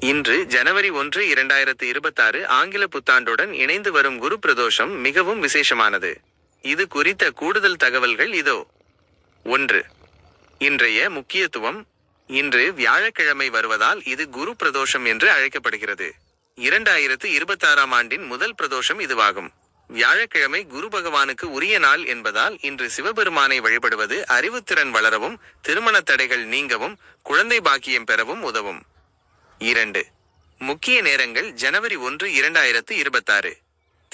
இன்று ஜனவரி ஒன்று இரண்டாயிரத்து இருபத்தாறு ஆங்கில புத்தாண்டுடன் இணைந்து வரும் குரு பிரதோஷம் மிகவும் விசேஷமானது. இது குறித்த கூடுதல் தகவல்கள் இதோ. ஒன்று. இன்றைய முக்கியத்துவம் இன்று வியாழக்கிழமை வருவதால் இது குரு பிரதோஷம் என்று அழைக்கப்படுகிறது. இரண்டாயிரத்து இருபத்தாறாம் ஆண்டின் முதல் பிரதோஷம் இதுவாகும். வியாழக்கிழமை குரு பகவானுக்கு உரிய நாள் என்பதால் இன்று சிவபெருமானை வழிபடுவது அறிவுத்திறன் வளரவும் திருமணத் தடைகள் நீங்கவும் குழந்தை பாக்கியம் பெறவும் உதவும். இரண்டு. முக்கிய நேரங்கள் ஜனவரி ஒன்று இரண்டாயிரத்து இருபத்தாறு.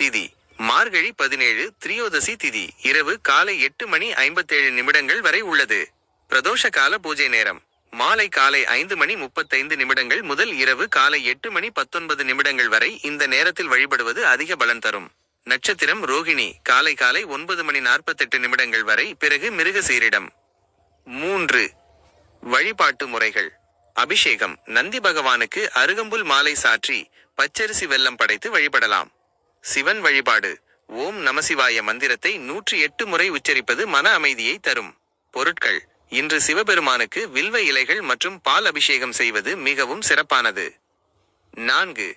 திதி. மார்கழி பதினேழு திரியோதசி திதி. இரவு காலை எட்டு மணி ஐம்பத்தேழு நிமிடங்கள் வரை உள்ளது. பிரதோஷ கால பூஜை நேரம். மாலை காலை ஐந்து மணி முப்பத்தைந்து நிமிடங்கள் முதல் இரவு காலை எட்டு மணி பத்தொன்பது நிமிடங்கள் வரை இந்த நேரத்தில் வழிபடுவது அதிக பலன் தரும். நட்சத்திரம் ரோகிணி. காலை காலை ஒன்பது மணி நாற்பத்தெட்டு நிமிடங்கள் வரை பிறகு மிருகசீரிடம். மூன்று. வழிபாட்டு முறைகள். அபிஷேகம். நந்தி பகவானுக்கு அருகம்புல் மாலை சாற்றி பச்சரிசி வெல்லம் படைத்து வழிபடலாம். சிவன் வழிபாடு. ஓம் நமசிவாய மந்திரத்தை நூற்றி எட்டு முறை உச்சரிப்பது மன அமைதியை தரும். பொருட்கள். இன்று சிவபெருமானுக்கு வில்வ இலைகள் மற்றும் பால் அபிஷேகம் செய்வது மிகவும் சிறப்பானது. நான்கு.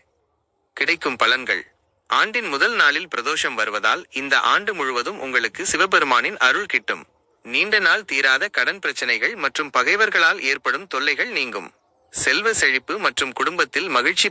கிடைக்கும் பலன்கள். ஆண்டின் முதல் நாளில் பிரதோஷம் வருவதால் இந்த ஆண்டு முழுவதும் உங்களுக்கு சிவபெருமானின் அருள் கிட்டும். நீண்ட நாள் தீராத கடன் பிரச்சனைகள் மற்றும் பகைவர்களால் ஏற்படும் தொல்லைகள் நீங்கும். செல்வ செழிப்பு மற்றும் குடும்பத்தில் மகிழ்ச்சி